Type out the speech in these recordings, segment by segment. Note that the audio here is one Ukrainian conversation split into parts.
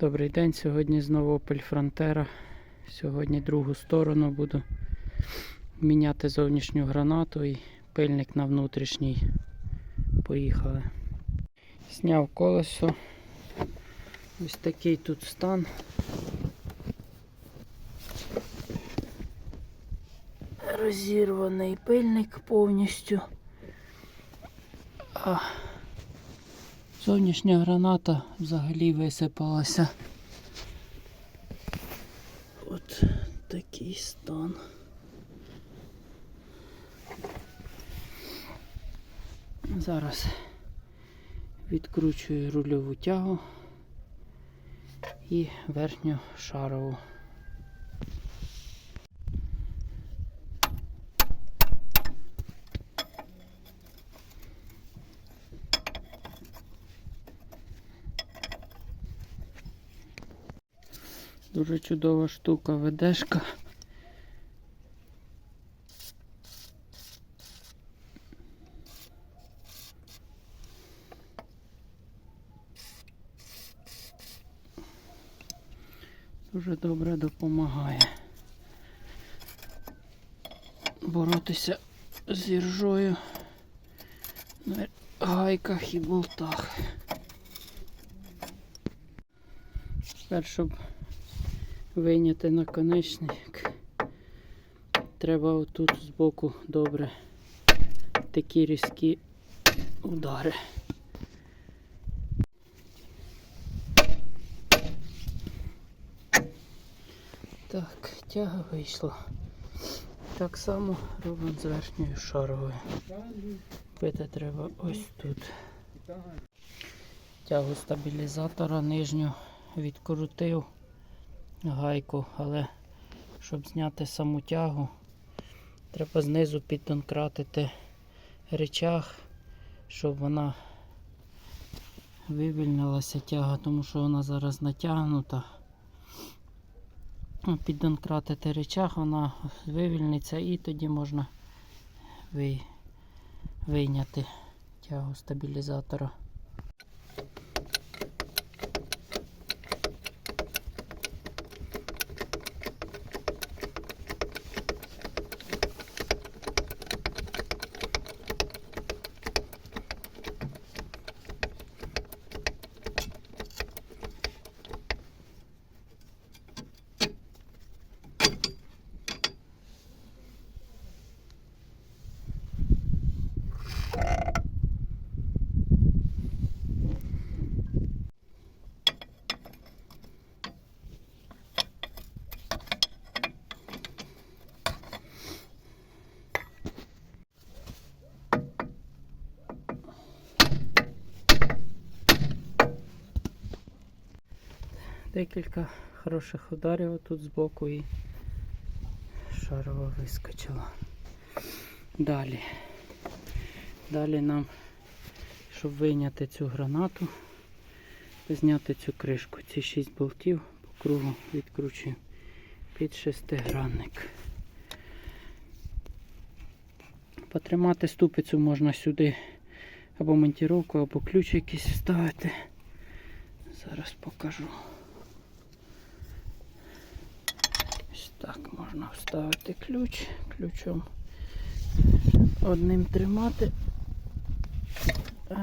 Добрий день, сьогодні знову Opel Frontera. Сьогодні другу сторону буду міняти зовнішню гранату і пильник на внутрішній. Поїхали. Зняв колесо. Ось такий тут стан. Розірваний пильник повністю. А зовнішня граната взагалі висипалася. От такий стан. Зараз відкручую рульову тягу і верхню шарову. Дуже чудова штука, ведешка. Дуже добре допомагає боротися з іржою на гайках і болтах. Тепер, щоб вийняти наконечник, треба отут збоку добре такі різкі удари. Так, тяга вийшла. Так само робимо з верхньою шаровою. Пити треба ось тут. Тягу стабілізатора нижню відкрутив гайку, але щоб зняти саму тягу, треба знизу піддонкратити речах, щоб вона вивільнилася тяга, тому що вона зараз натягнута. Ну, Піддонкратити речах, вона вивільниться і тоді можна вийняти тягу стабілізатора. Декілька хороших ударів тут збоку і шарова вискочила. Далі. Далі нам, щоб вийняти цю гранату, зняти цю кришку. Ці 6 болтів по кругу відкручуємо під шестигранник. Потримати ступицю можна сюди або монтіровку, або ключ якийсь вставити. Зараз покажу. Так можна вставити ключ, ключом одним тримати, а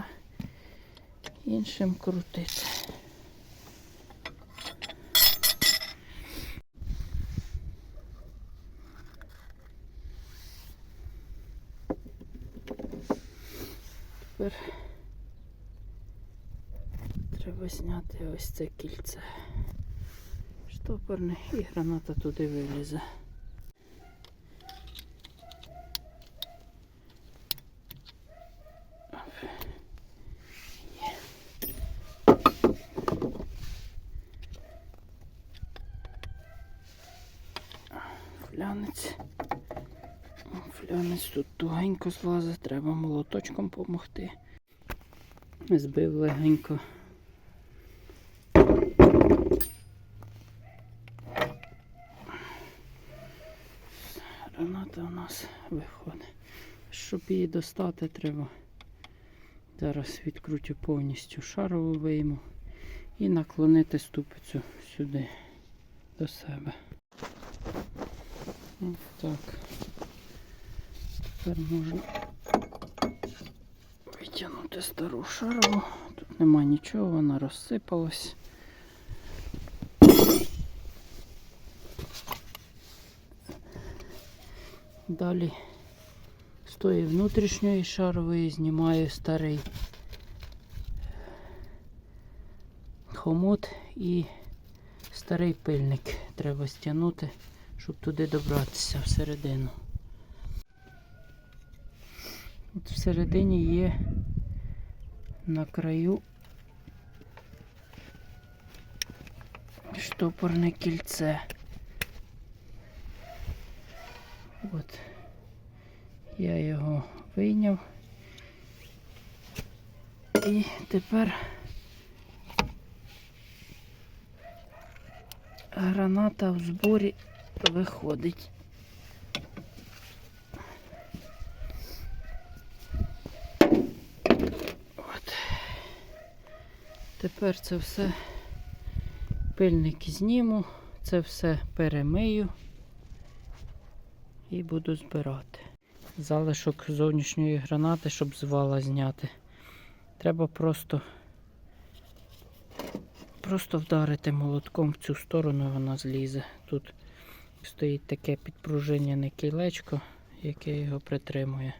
іншим крутити. Тепер треба зняти ось це кільце штопорне і граната туди вилізе. Флянець. Флянець тут тугенько злазить, треба молоточком допомогти. Збив легенько. Граната у нас виходить. Щоб її достати, треба. Зараз відкручу повністю шарову вийму І наклонити ступицю сюди до себе. Ось так. Тепер можна витягнути стару шарову. Тут нема нічого, вона розсипалась. Далі з тої внутрішньої шарової знімаю старий хомут і старий пильник треба стягнути, щоб туди добратися всередину. От всередині є на краю штопорне кільце. От я його вийняв. І тепер граната в зборі виходить. От. Тепер це все пильник зніму, це все перемию і буду збирати. Залишок зовнішньої гранати, щоб з вала зняти. Треба просто просто вдарити молотком в цю сторону, вона злізе. Тут стоїть таке підпружинене кілечко, яке його притримує.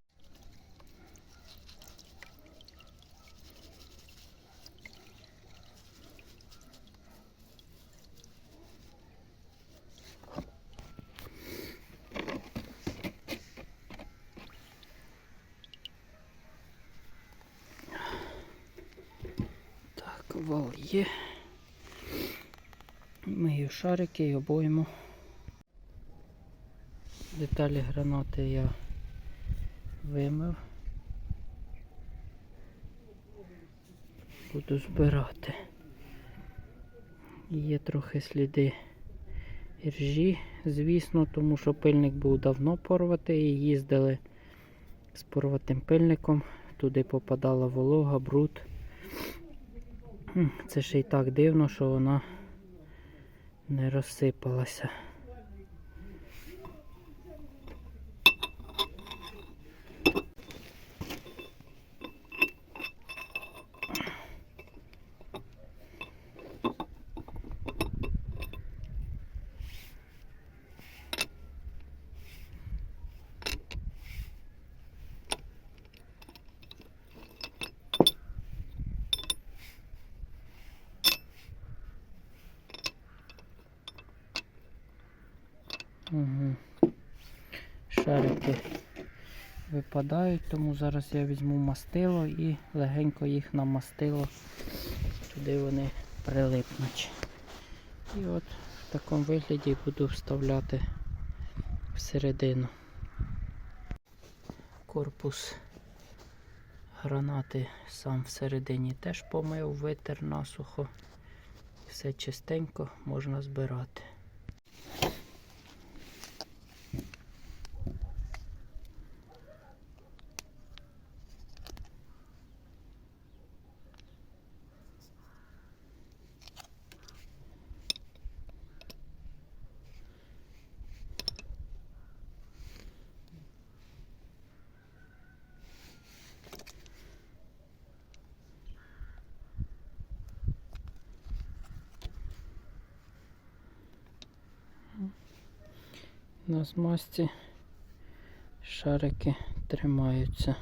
Так, вал є. Мию шарики і обойму. Деталі гранати я вимив. Буду збирати. Є трохи сліди іржі, звісно, тому що пильник був давно порватий і їздили з порватим пильником. Туди попадала волога, бруд. Це ще й так дивно, що вона не розсипалася. Шарики випадають, тому зараз я візьму мастило і легенько їх на мастило, туди вони прилипнуть. І от в такому вигляді буду вставляти всередину. Корпус гранати сам всередині теж помив, витер насухо. Все чистенько можна збирати. На змазці шарики тримаються.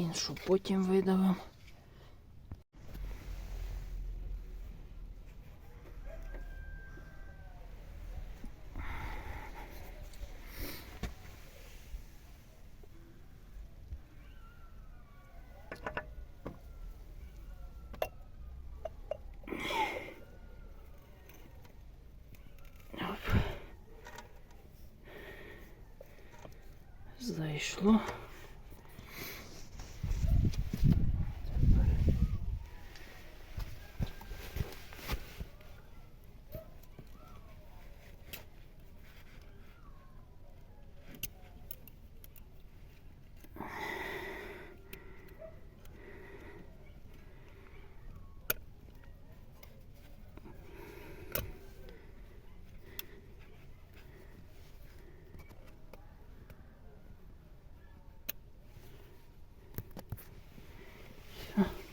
іншу потім видавимо. Зайшло.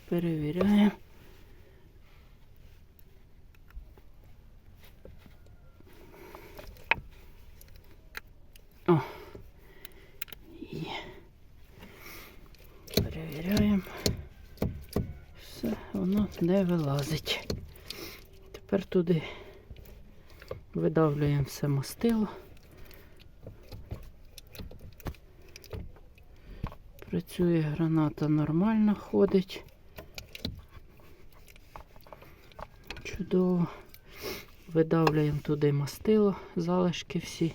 Перевіряємо. Перевіряємо. Все, воно не вилазить. Тепер туди видавлюємо все мастило. Працює граната нормально, ходить. Чудово. Видавлюємо туди мастило, залишки всі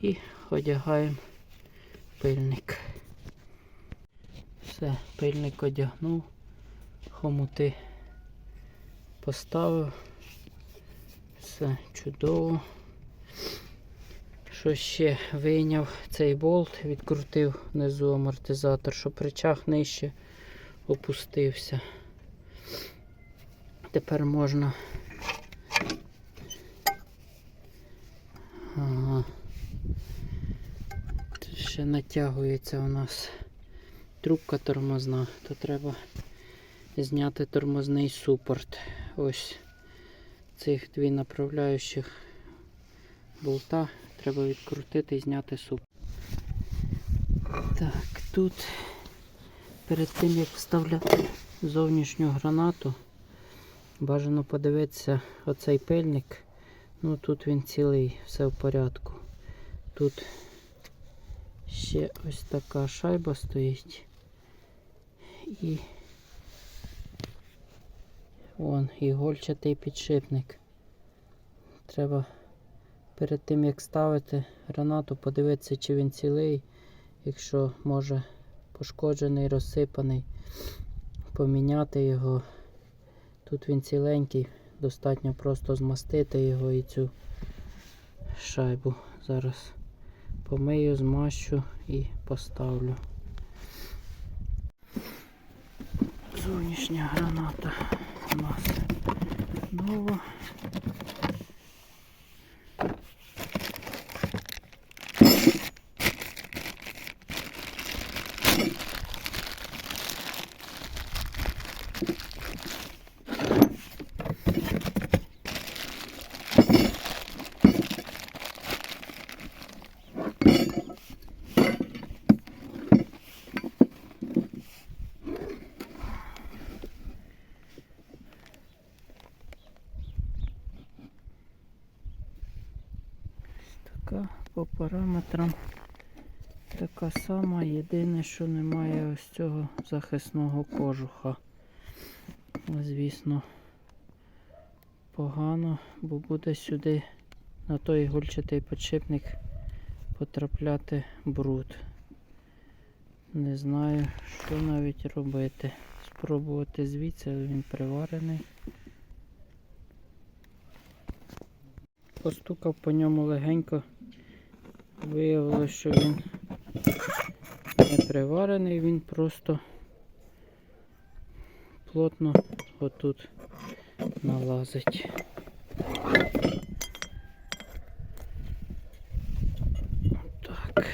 і одягаємо пильник. Все, пильник одягнув, хомути поставив. Все чудово. Що ще вийняв цей болт, відкрутив внизу амортизатор, щоб речах нижче опустився. Тепер можна. Тут ще натягується у нас трубка тормозна, то треба зняти тормозний супорт. Ось цих дві направляючих болта треба відкрутити і зняти супорт. Так, тут перед тим як вставляти зовнішню гранату. Бажано подивитися оцей пильник. Ну тут він цілий, все в порядку. Тут ще ось така шайба стоїть. І вон ігольчатий підшипник. Треба перед тим як ставити гранату, подивитися, чи він цілий, якщо може пошкоджений, розсипаний, поміняти його. Тут він ціленький, достатньо просто змастити його і цю шайбу. Зараз помию, змащу і поставлю. Зовнішня граната у нас нова. Така по параметрам така сама, єдине, що немає ось цього захисного кожуха. Звісно, погано, бо буде сюди на той гульчатий підшипник потрапляти бруд. Не знаю, що навіть робити. Спробувати звідси, він приварений. Постукав по ньому легенько. Виявилося, що він приварений, він просто плотно отут налазить. Так.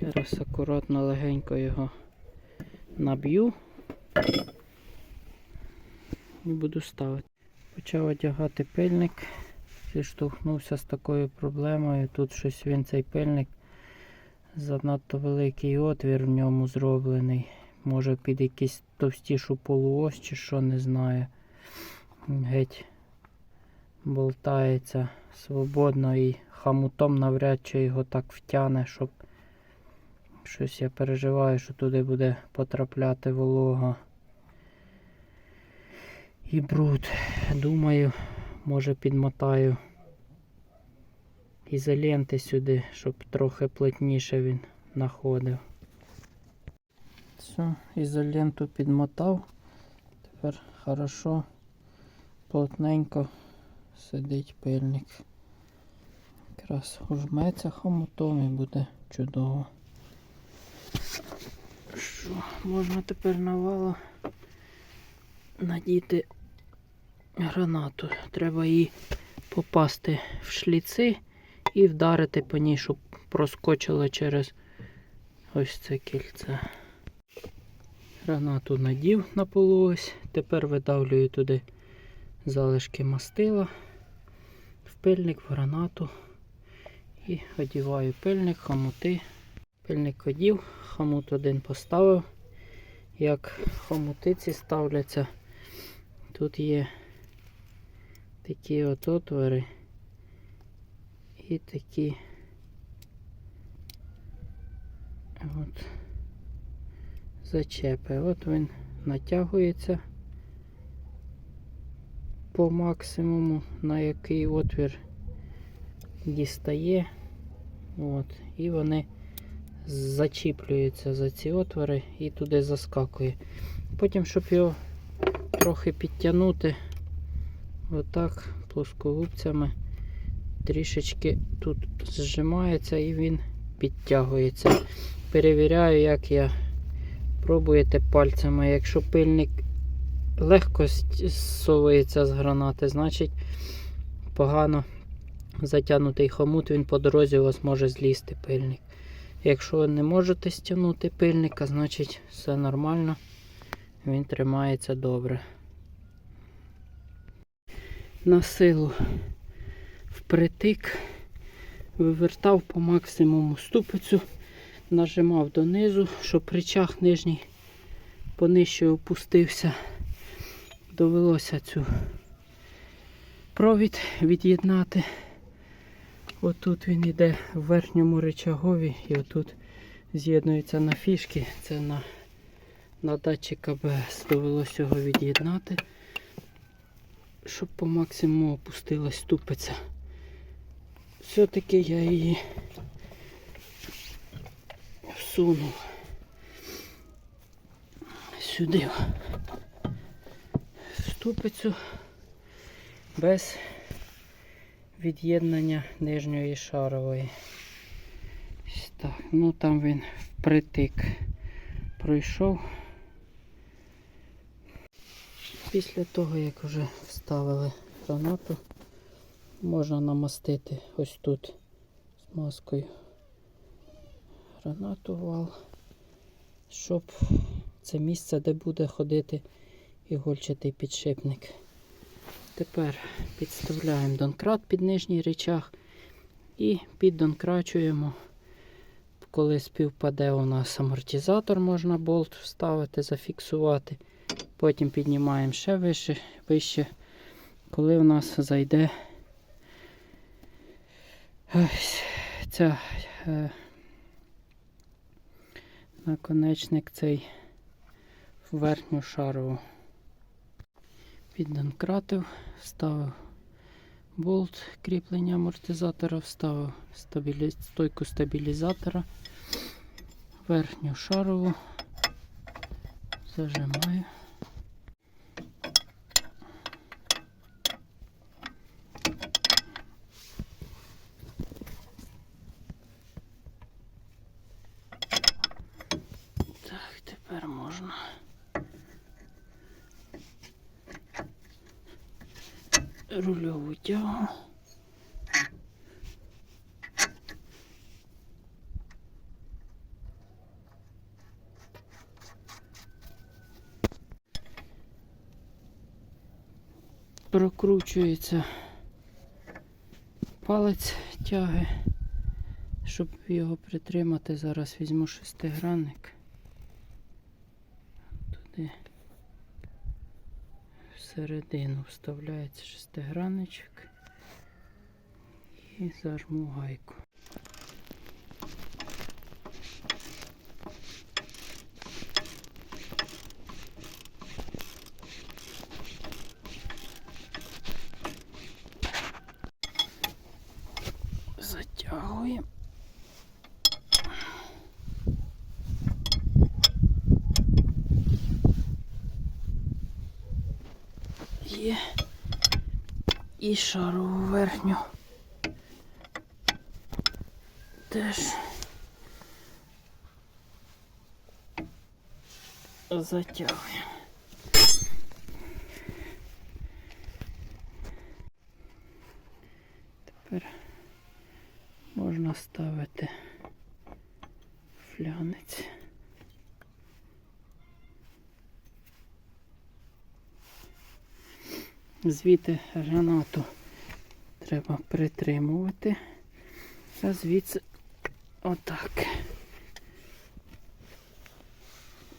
Зараз акуратно легенько його наб'ю і буду ставити. Почав одягати пильник зіштовхнувся з такою проблемою. Тут щось він цей пильник занадто великий отвір в ньому зроблений. Може під якусь товстішу полуось чи що, не знаю. Геть болтається свободно і хамутом навряд чи його так втяне, щоб щось я переживаю, що туди буде потрапляти волога. І бруд. Думаю, може підмотаю ізоленти сюди, щоб трохи плотніше він знаходив. Все, ізоленту підмотав. Тепер хорошо, плотненько сидить пильник. Якраз ужметься хомутом і буде чудово. Що, можна тепер на вало надіти гранату. Треба її попасти в шліци і вдарити по ній, щоб проскочило через ось це кільце. Гранату надів на полуось. Тепер видавлюю туди залишки мастила, в пильник, в гранату. І одіваю пильник, хомути. Пильник одів, хомут один поставив. Як хомутиці ставляться, тут є такі от отвори і такі от зачепи. От він натягується по максимуму, на який отвір дістає. От, і вони зачіплюються за ці отвори і туди заскакує. Потім, щоб його трохи підтягнути, отак плоскогубцями трішечки тут зжимається і він підтягується. Перевіряю, як я пробуєте пальцями. Якщо пильник легко зсовується з гранати, значить погано затягнутий хомут, він по дорозі у вас може злізти пильник. Якщо ви не можете стягнути пильника, значить все нормально, він тримається добре. На силу впритик, вивертав по максимуму ступицю, нажимав донизу, щоб рычаг нижній понижче опустився. Довелося цю провід від'єднати. Отут він йде в верхньому рычагові і отут з'єднується на фішки. Це на, на датчик АБС. Довелося його від'єднати, щоб по максимуму опустилась ступиця. Все-таки я її всунув сюди в ступицю без від'єднання нижньої шарової. Так, ну там він впритик пройшов. Після того, як вже вставили гранату, можна намастити ось тут смазкою гранату вал, щоб це місце, де буде ходити ігольчатий підшипник. Тепер підставляємо донкрат під нижній речах і піддонкрачуємо. Коли співпаде у нас амортизатор, можна болт вставити, зафіксувати. Потім піднімаємо ще вище, вище коли у нас зайде ось ця е, наконечник цей в верхню шарову. Піддонкратив, вставив болт кріплення амортизатора, вставив стабілі... стойку стабілізатора, верхню шарову, зажимаю. Так, тепер можна. рульову тягу. Прокручується палець тяги, щоб його притримати. Зараз візьму шестигранник. Туди всередину вставляється шестигранничок і зажму гайку. Затягуємо. Є. І шару верхню. Теж затягуємо. Тепер можна ставити флянець. Звідти гранату треба притримувати, а звідси отак.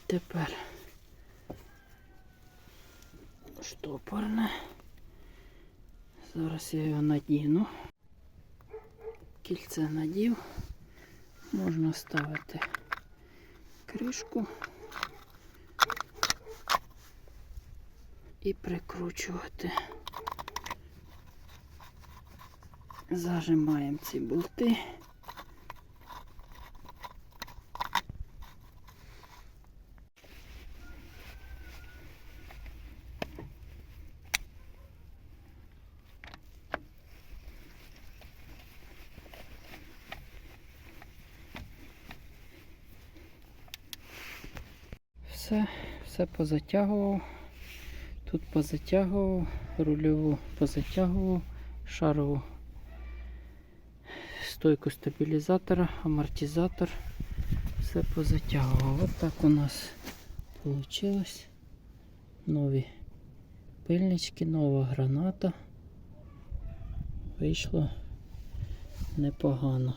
Тепер штопорне. Зараз я його надіну. Кільце надів. Можна ставити кришку і прикручувати. Зажимаємо ці болти. Все, все позатягував. Тут позатягував, рульову позатягував, шарову стойку стабілізатора, амортизатор. Все позатягував. От так у нас вийшло. Нові пильнички, нова граната. Вийшло непогано.